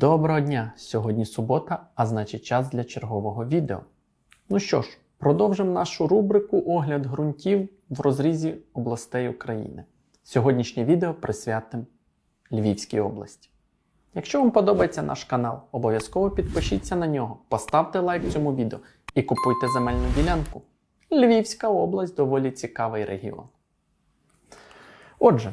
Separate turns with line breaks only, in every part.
Доброго дня! Сьогодні субота, а значить час для чергового відео. Ну що ж, продовжимо нашу рубрику Огляд ґрунтів в розрізі областей України. Сьогоднішнє відео присвятимо Львівській області. Якщо вам подобається наш канал, обов'язково підпишіться на нього, поставте лайк цьому відео і купуйте земельну ділянку. Львівська область доволі цікавий регіон. Отже,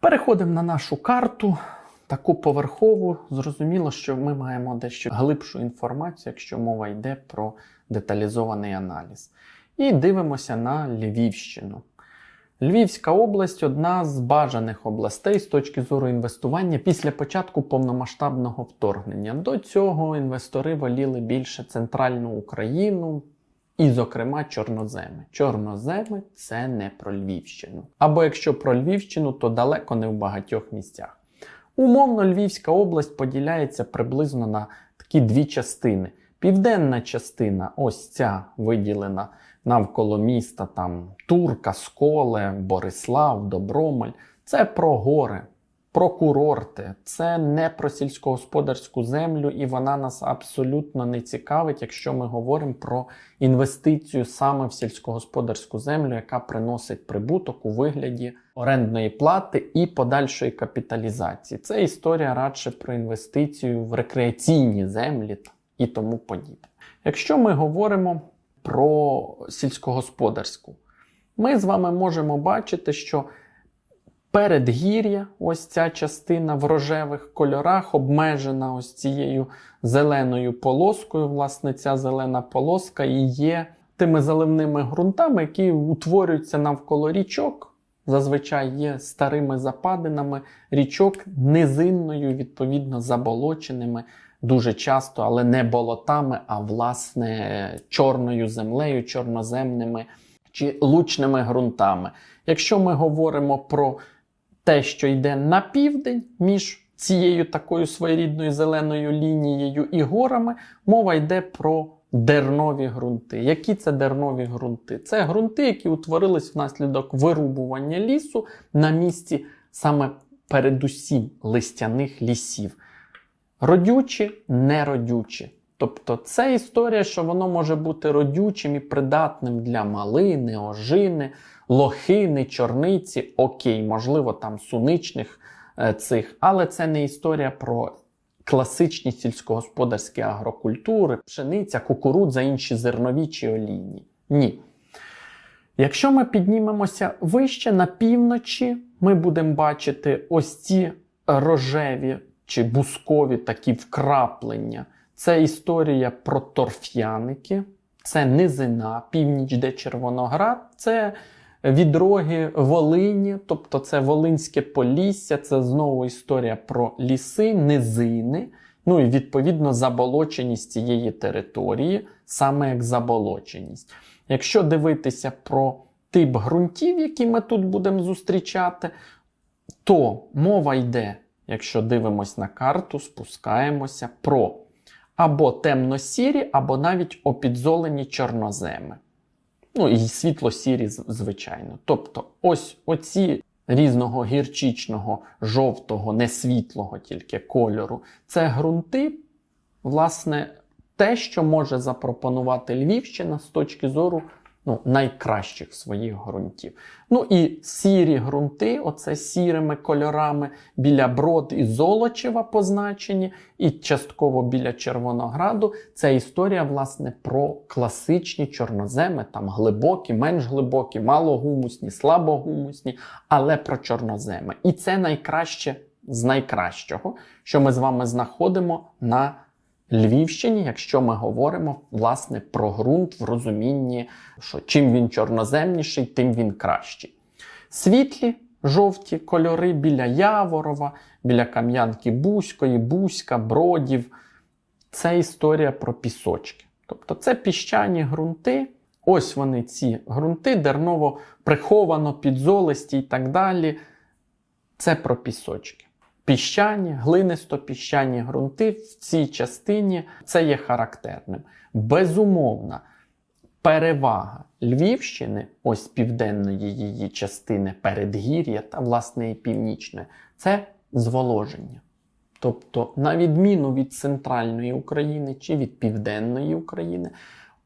переходимо на нашу карту, таку поверхову. Зрозуміло, що ми маємо дещо глибшу інформацію, якщо мова йде про деталізований аналіз. І дивимося на Львівщину. Львівська область одна з бажаних областей з точки зору інвестування після початку повномасштабного вторгнення. До цього інвестори воліли більше центральну Україну, і, зокрема, чорноземи. Чорноземи це не про Львівщину. Або якщо про Львівщину, то далеко не в багатьох місцях. Умовно, Львівська область поділяється приблизно на такі дві частини. Південна частина, ось ця виділена навколо міста, там Турка, Сколе, Борислав, Добромель. Це про гори, про курорти, це не про сільськогосподарську землю, і вона нас абсолютно не цікавить, якщо ми говоримо про інвестицію саме в сільськогосподарську землю, яка приносить прибуток у вигляді орендної плати і подальшої капіталізації. Це історія радше про інвестицію в рекреаційні землі і тому подібне. Якщо ми говоримо про сільськогосподарську, ми з вами можемо бачити, що передгір'я, ось ця частина в рожевих кольорах, обмежена ось цією зеленою полоскою. Власне, ця зелена полоска і є тими заливними ґрунтами, які утворюються навколо річок. Зазвичай є старими западинами річок низинною, відповідно, заболоченими дуже часто, але не болотами, а власне чорною землею, чорноземними чи лучними ґрунтами. Якщо ми говоримо про те, що йде на південь між цією такою своєрідною зеленою лінією і горами, мова йде про дернові ґрунти. Які це дернові ґрунти? Це ґрунти, які утворились внаслідок вирубування лісу на місці саме передусім листяних лісів. Родючі, неродючі. Тобто це історія, що воно може бути родючим і придатним для малини, ожини, лохини, чорниці, окей, можливо, там суничних е, цих, але це не історія про класичні сільськогосподарські агрокультури, пшениця, кукурудза, інші зернові чи олійні. Ні. Якщо ми піднімемося вище на півночі, ми будемо бачити ось ці рожеві чи бускові такі вкраплення. Це історія про торф'яники, це низина, північ, де Червоноград, це відроги Волині, тобто це Волинське Полісся, це знову історія про ліси, низини, ну і відповідно заболоченість цієї території, саме як заболоченість. Якщо дивитися про тип ґрунтів, які ми тут будемо зустрічати, то мова йде, якщо дивимось на карту, спускаємося про або темно-сірі, або навіть опідзолені чорноземи. Ну і світло-сірі, звичайно. Тобто, ось оці різного гірчичного, жовтого, не світлого тільки кольору, це ґрунти, власне, те, що може запропонувати Львівщина з точки зору ну, найкращих своїх ґрунтів. Ну і сірі ґрунти, оце сірими кольорами біля брод і Золочева позначені, і частково біля Червонограду. Це історія, власне, про класичні чорноземи, там глибокі, менш глибокі, малогумусні, слабогумусні, але про чорноземи. І це найкраще з найкращого, що ми з вами знаходимо на Львівщині, якщо ми говоримо власне про ґрунт в розумінні, що чим він чорноземніший, тим він кращий. Світлі жовті кольори біля Яворова, біля Кам'янки Бузької, Бузька, Бродів. Це історія про пісочки. Тобто це піщані ґрунти. Ось вони ці ґрунти, дерново приховано, підзолисті і так далі. Це про пісочки піщані, глинисто-піщані ґрунти в цій частині це є характерним. Безумовна перевага Львівщини, ось південної її частини передгір'я та власне і північної, це зволоження. Тобто, на відміну від центральної України чи від південної України,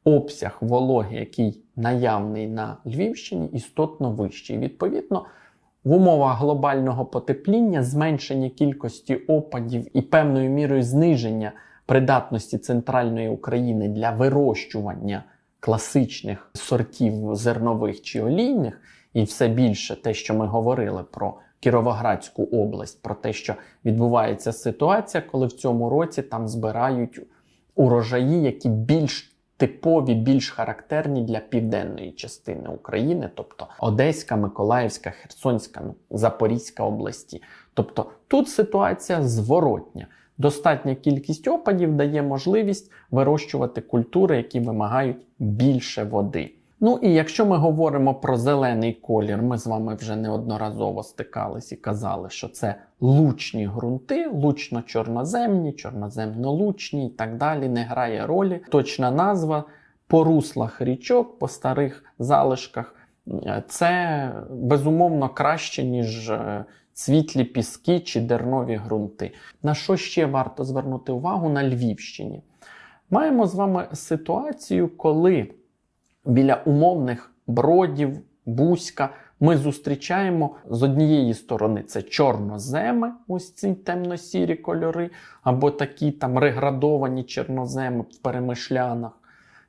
обсяг вологи, який наявний на Львівщині, істотно вищий. Відповідно, в умовах глобального потепління зменшення кількості опадів і певною мірою зниження придатності центральної України для вирощування класичних сортів зернових чи олійних, і все більше те, що ми говорили про Кіровоградську область, про те, що відбувається ситуація, коли в цьому році там збирають урожаї, які більш типові, більш характерні для південної частини України, тобто Одеська, Миколаївська, Херсонська, ну, Запорізька області. Тобто тут ситуація зворотня. Достатня кількість опадів дає можливість вирощувати культури, які вимагають більше води. Ну і якщо ми говоримо про зелений колір, ми з вами вже неодноразово стикались і казали, що це лучні ґрунти, лучно-чорноземні, чорноземно-лучні і так далі, не грає ролі. Точна назва по руслах річок, по старих залишках. Це безумовно краще, ніж е, світлі піски чи дернові ґрунти. На що ще варто звернути увагу на Львівщині? Маємо з вами ситуацію, коли біля умовних бродів, бузька ми зустрічаємо з однієї сторони це чорноземи, ось ці темно-сірі кольори, або такі там реградовані чорноземи в перемишлянах.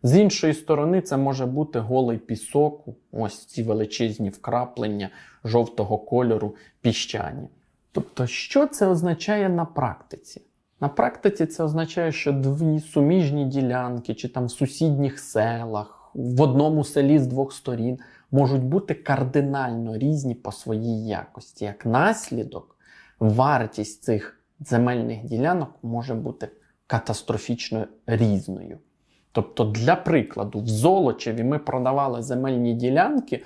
З іншої сторони, це може бути голий пісок, ось ці величезні вкраплення жовтого кольору піщані. Тобто, що це означає на практиці? На практиці це означає, що дві суміжні ділянки чи там в сусідніх селах, в одному селі з двох сторін можуть бути кардинально різні по своїй якості. Як наслідок, вартість цих земельних ділянок може бути катастрофічно різною. Тобто, для прикладу, в Золочеві ми продавали земельні ділянки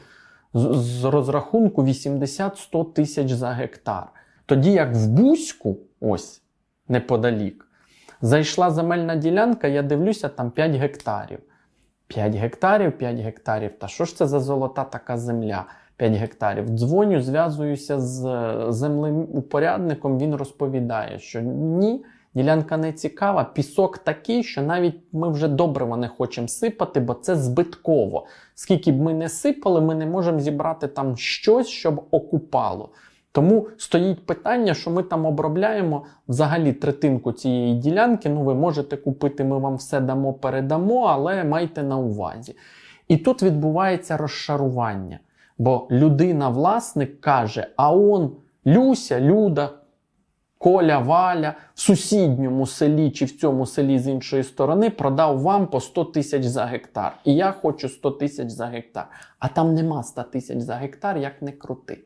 з, розрахунку 80-100 тисяч за гектар. Тоді як в Бузьку, ось неподалік, зайшла земельна ділянка, я дивлюся, там 5 гектарів. 5 гектарів, 5 гектарів. Та що ж це за золота така земля? 5 гектарів. Дзвоню, зв'язуюся з землеупорядником. Він розповідає, що ні, ділянка не цікава. Пісок такий, що навіть ми вже добриво не хочемо сипати, бо це збитково. Скільки б ми не сипали, ми не можемо зібрати там щось, щоб окупало. Тому стоїть питання, що ми там обробляємо взагалі третинку цієї ділянки. Ну, ви можете купити, ми вам все дамо, передамо, але майте на увазі. І тут відбувається розшарування. Бо людина-власник каже: а он Люся, Люда, Коля, Валя в сусідньому селі чи в цьому селі з іншої сторони продав вам по 100 тисяч за гектар. І я хочу 100 тисяч за гектар. А там нема 100 тисяч за гектар, як не крути.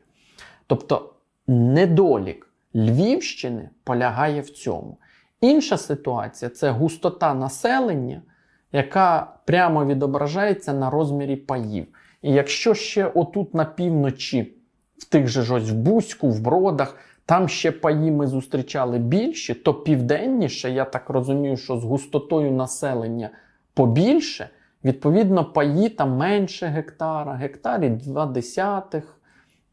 Тобто недолік Львівщини полягає в цьому. Інша ситуація це густота населення, яка прямо відображається на розмірі паїв. І якщо ще отут на півночі, в тих же ж ось в Бузьку, в Бродах, там ще паї ми зустрічали більші, то південніше, я так розумію, що з густотою населення побільше, відповідно, паї там менше гектара, гектарі два десятих,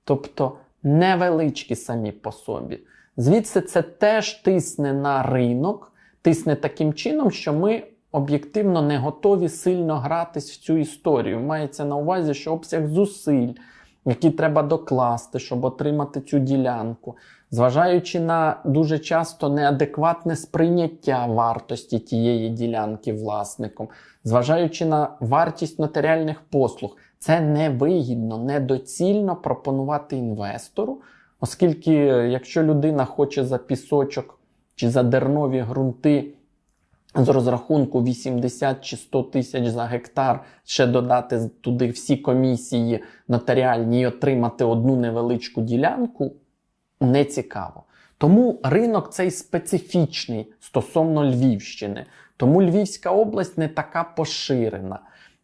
тобто невеличкі самі по собі. Звідси це теж тисне на ринок, тисне таким чином, що ми об'єктивно не готові сильно гратись в цю історію. Мається на увазі, що обсяг зусиль, які треба докласти, щоб отримати цю ділянку, зважаючи на дуже часто неадекватне сприйняття вартості тієї ділянки власником, зважаючи на вартість нотаріальних послуг, це невигідно, недоцільно пропонувати інвестору, оскільки, якщо людина хоче за пісочок чи за дернові ґрунти з розрахунку 80 чи 100 тисяч за гектар, ще додати туди всі комісії нотаріальні і отримати одну невеличку ділянку, не цікаво. Тому ринок цей специфічний стосовно Львівщини. Тому Львівська область не така поширена.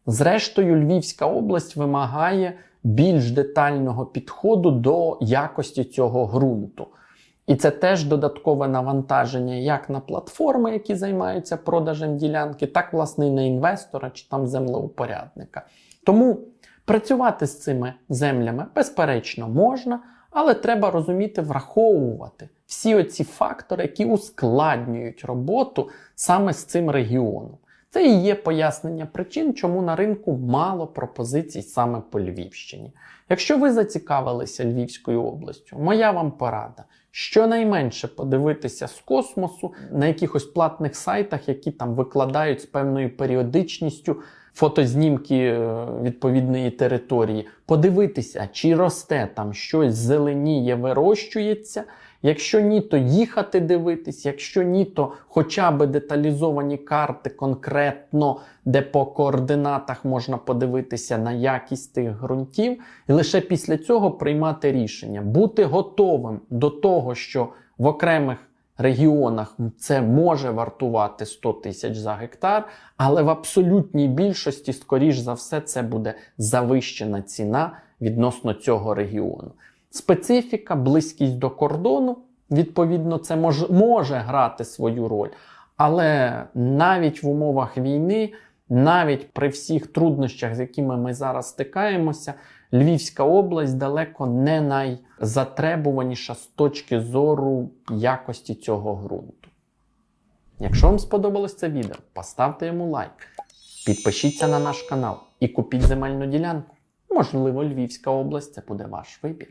Зрештою, Львівська область вимагає більш детального підходу до якості цього ґрунту. І це теж додаткове навантаження як на платформи, які займаються продажем ділянки, так власне і на інвестора чи там землеупорядника. Тому працювати з цими землями безперечно можна, але треба розуміти, враховувати всі оці фактори, які ускладнюють роботу саме з цим регіоном. Це і є пояснення причин, чому на ринку мало пропозицій саме по Львівщині. Якщо ви зацікавилися Львівською областю, моя вам порада. Щонайменше подивитися з космосу на якихось платних сайтах, які там викладають з певною періодичністю фотознімки е, відповідної території, подивитися, чи росте там щось зеленіє, вирощується. Якщо ні, то їхати дивитись, якщо ні, то хоча б деталізовані карти конкретно, де по координатах можна подивитися на якість тих ґрунтів, і лише після цього приймати рішення, бути готовим до того, що в окремих регіонах це може вартувати 100 тисяч за гектар, але в абсолютній більшості, скоріш за все, це буде завищена ціна відносно цього регіону. Специфіка, близькість до кордону, відповідно, це може, може грати свою роль. Але навіть в умовах війни, навіть при всіх труднощах, з якими ми зараз стикаємося, Львівська область далеко не найзатребуваніша з точки зору якості цього ґрунту. Якщо вам сподобалось це відео, поставте йому лайк, підпишіться на наш канал і купіть земельну ділянку. Можливо, Львівська область це буде ваш вибір.